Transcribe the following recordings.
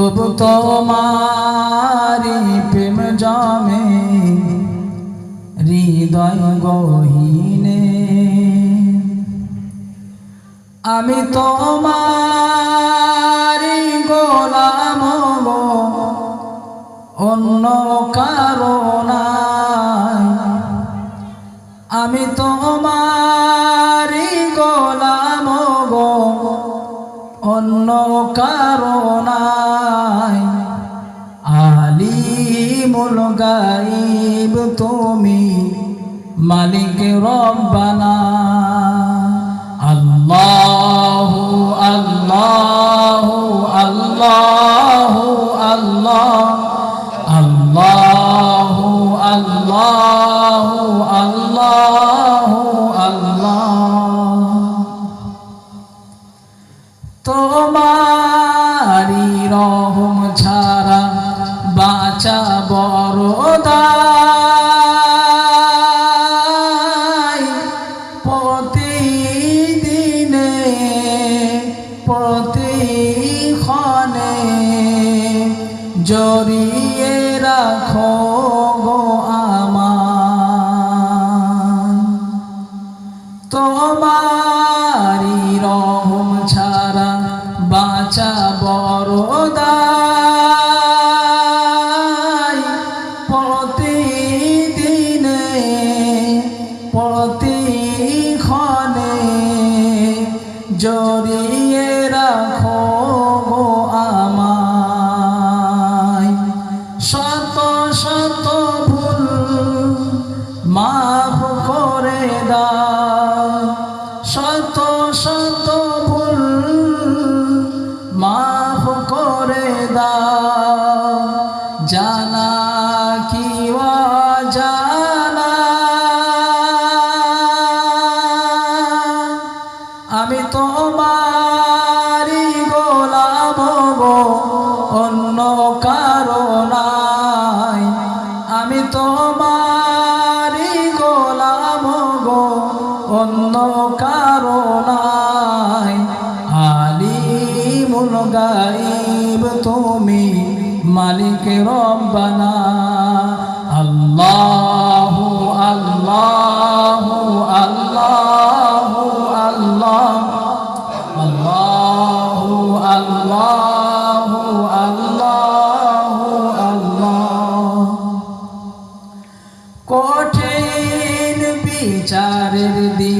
তবু তোমারি প্রেম জমে, হৃদয় গহীনে। আমি তোমারি গোলাম অন্য কারণায় আমি তোমারি গোলাম অন্য কারণায় আলিমুল গাইব তুমি, মালিক রব্বানা। আল্লাহু আল্লাহু আল্লাহু, আল্লাহ। আল্লাহু আল্লাহু আল্লাহু, আল্লাহ। তোমারি রহম প্রতিক্ষণে জড়িয়ে রাখো গো আমার। তোমারি রহম ছাড়া বাঁচা বড়দাই প্রতিদিনে প্রতিক্ষণে জড়িয়ে জানা। আমি তোমারি গোলাম অন্য কারণাই আমি তোমারি গোলাম অন্য কারণাই আলিমুল গাইব তুমি, মালিক রব্বানা। আল্লাহু আল্লাহু আল্লাহু আল্লাহ আল্লাহু আল্লাহু আল্লাহু আল্লাহ কঠিন বিচারের দিনে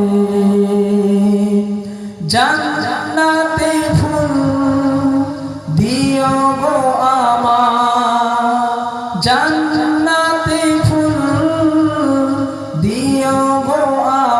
দিও গো আমার জান্নাতে ফুল দিও গো আমার